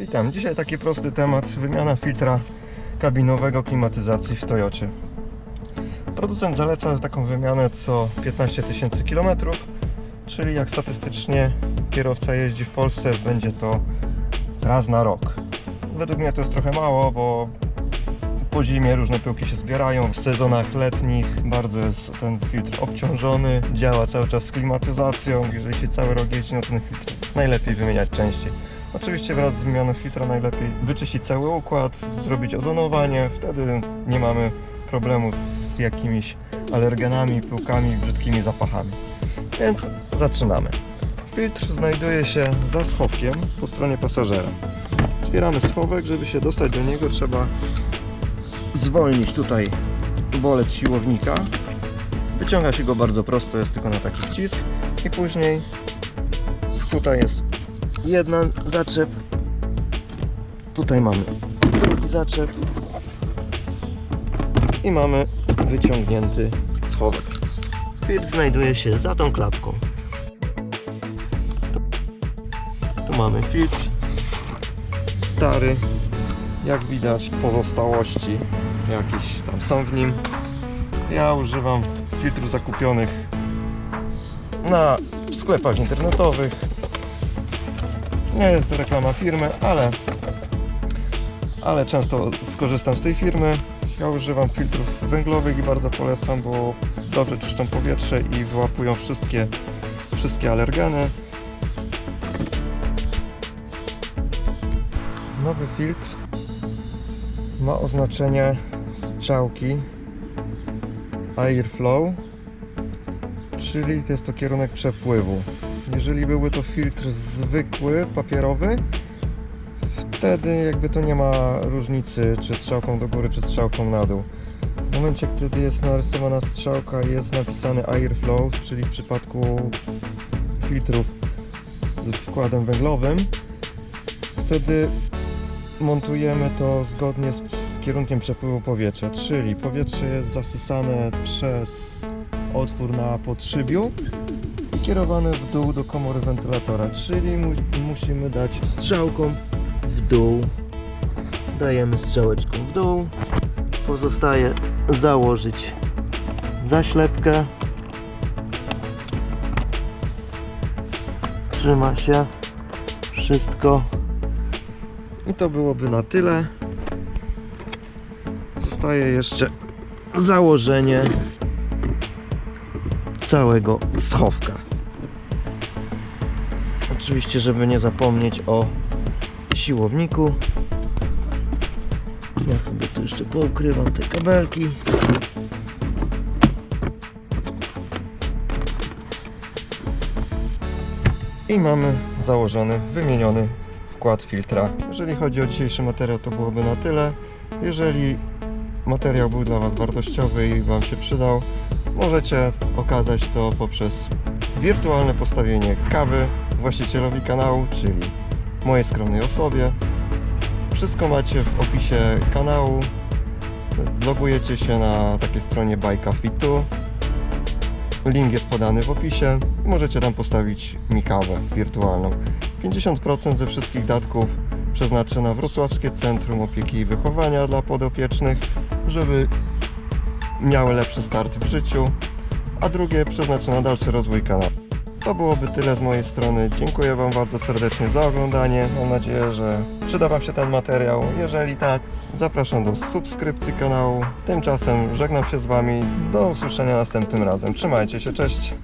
Witam. Dzisiaj taki prosty temat. Wymiana filtra kabinowego klimatyzacji w Toyocie. Producent zaleca taką wymianę co 15 tysięcy kilometrów, czyli jak statystycznie kierowca jeździ w Polsce, będzie to raz na rok. Według mnie to jest trochę mało, bo po zimie różne pyłki się zbierają. W sezonach letnich bardzo jest ten filtr obciążony, działa cały czas z klimatyzacją. Jeżeli się cały rok jeździ, no to ten filtr najlepiej wymieniać częściej. Oczywiście wraz z wymianą filtra najlepiej wyczyścić cały układ, zrobić ozonowanie, wtedy nie mamy problemu z jakimiś alergenami, pyłkami, brzydkimi zapachami. Więc zaczynamy. Filtr znajduje się za schowkiem po stronie pasażera. Otwieramy schowek, żeby się dostać do niego trzeba zwolnić tutaj bolec siłownika. Wyciąga się go bardzo prosto, jest tylko na taki wcisk i później tutaj jest jeden zaczep. Tutaj mamy drugi zaczep i mamy wyciągnięty schowek. Filtr znajduje się za tą klapką. Tu mamy filtr stary, jak widać pozostałości jakieś tam są w nim. Ja używam filtrów zakupionych na sklepach internetowych. Nie jest to reklama firmy, ale, ale często skorzystam z tej firmy. Ja używam filtrów węglowych i bardzo polecam, bo dobrze czyszczą powietrze i wyłapują wszystkie, wszystkie alergeny. Nowy filtr ma oznaczenie strzałki airflow, czyli to jest to kierunek przepływu. Jeżeli byłby to filtr zwykły, papierowy, wtedy jakby to nie ma różnicy, czy strzałką do góry, czy strzałką na dół. W momencie, kiedy jest narysowana strzałka, jest napisany airflow, czyli w przypadku filtrów z wkładem węglowym, wtedy montujemy to zgodnie z kierunkiem przepływu powietrza, czyli powietrze jest zasysane przez otwór na podszybiu i kierowane w dół do komory wentylatora, czyli mu musimy dać strzałką w dół. Dajemy strzałeczką w dół. Pozostaje założyć zaślepkę. Trzyma się wszystko. I to byłoby na tyle. Zostaje jeszcze założenie całego schowka. Oczywiście, żeby nie zapomnieć o siłowniku. Ja sobie tu jeszcze poukrywam te kabelki. I mamy założony, wymieniony wkład filtra. Jeżeli chodzi o dzisiejszy materiał, to byłoby na tyle. Jeżeli materiał był dla Was wartościowy i Wam się przydał, możecie okazać to poprzez wirtualne postawienie kawy właścicielowi kanału, czyli mojej skromnej osobie. Wszystko macie w opisie kanału. Logujecie się na takiej stronie Bajka Fitu. Link jest podany w opisie. Możecie tam postawić mi kawę wirtualną. 50% ze wszystkich datków przeznaczę na Wrocławskie Centrum Opieki i Wychowania dla podopiecznych, żeby miały lepszy start w życiu, a drugie przeznaczę na dalszy rozwój kanału. To byłoby tyle z mojej strony. Dziękuję Wam bardzo serdecznie za oglądanie. Mam nadzieję, że przyda Wam się ten materiał. Jeżeli tak, zapraszam do subskrypcji kanału. Tymczasem żegnam się z Wami. Do usłyszenia następnym razem. Trzymajcie się, cześć!